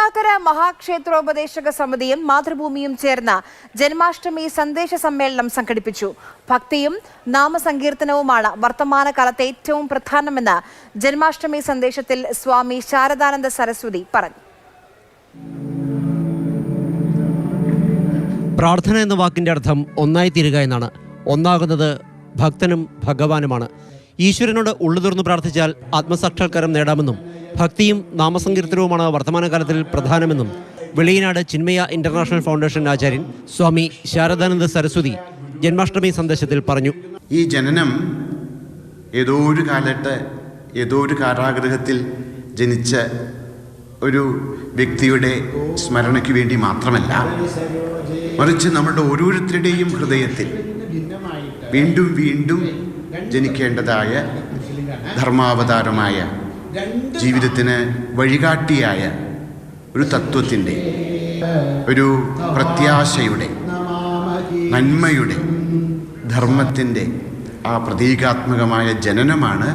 തൃക്കാക്കര മഹാക്ഷേത്രോപദേശക സമിതിയും മാതൃഭൂമിയും ചേർന്ന ജന്മാഷ്ടമി സന്ദേശ സമ്മേളനം സംഘടിപ്പിച്ചു. ഭക്തിയും നാമസങ്കീർത്തനവുമാണ് വർത്തമാന കാലത്തെ ഏറ്റവും പ്രധാനമെന്ന് ജന്മാഷ്ടമി സന്ദേശത്തിൽ സ്വാമി ശാരദാനന്ദ സരസ്വതി പറഞ്ഞു. പ്രാർത്ഥന എന്ന വാക്കിന്റെ അർത്ഥം ഒന്നായി തീരുക എന്നാണ്. ഒന്നാകുന്നത് ഭക്തനും ഭഗവാനുമാണ്. ഈശ്വരനോട് ഉള്ളു തുറന്നു പ്രാർത്ഥിച്ചാൽ ആത്മസാക്ഷാത്കാരം നേടാമെന്നും ഭക്തിയും നാമസങ്കീർത്തനവുമാണ് വർത്തമാനകാലത്തിൽ പ്രധാനമെന്നും വെളിയനാട് ചിന്മയ ഇന്റർനാഷണൽ ഫൗണ്ടേഷൻ ആചാര്യൻ സ്വാമി ശാരദാനന്ദ സരസ്വതി ജന്മാഷ്ടമി സന്ദേശത്തിൽ പറഞ്ഞു. ഈ ജനനം ഏതോ ഒരു കാലത്ത് ഏതോ ഒരു കാരാഗ്രഹത്തിൽ ജനിച്ച ഒരു വ്യക്തിയുടെ സ്മരണയ്ക്ക് വേണ്ടി മാത്രമല്ല മറിച്ച് നമ്മുടെ ഓരോരുത്തരുടെയും ഹൃദയത്തിൽ വീണ്ടും വീണ്ടും ജനിക്കേണ്ടതായ ധർമാവതാരമായ ജീവിതത്തിന് വഴികാട്ടിയായ ഒരു തത്വത്തിന്റെ ഒരു പ്രത്യാശയുടെ നന്മയുടെ ധർമ്മത്തിന്റെ ആ പ്രതീകാത്മകമായ ജനനമാണ്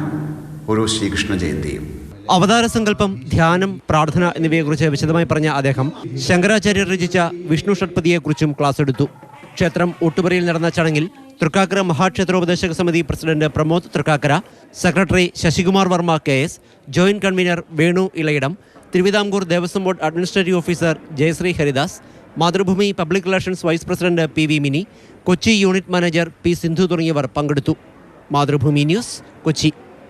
ഓരോ ശ്രീകൃഷ്ണ ജയന്തിയും. അവതാര സങ്കല്പം ധ്യാനം പ്രാർത്ഥന എന്നിവയെക്കുറിച്ച് വിശദമായി പറഞ്ഞ അദ്ദേഹം ശങ്കരാചാര്യർ രചിച്ച വിഷ്ണു ഷഡ്പതിയെക്കുറിച്ചും ക്ലാസ് എടുത്തു. ക്ഷേത്രം ഒട്ടുപുരയിൽ നടന്ന ചടങ്ങിൽ തൃക്കാക്കര മഹാക്ഷേത്രോപദേശക സമിതി president Pramod Thrikkakara secretary Sasikumar Varma K S joint convener Venu Elayidam Thiruvithamkoor Devaswom board administrative officer Jayasree Haridas Mathrubhumi public relations vice president P V Mini Kochi unit manager P Sindhu തുടങ്ങിയവർ പങ്കെടുത്തു. Mathrubhumi news Kochi.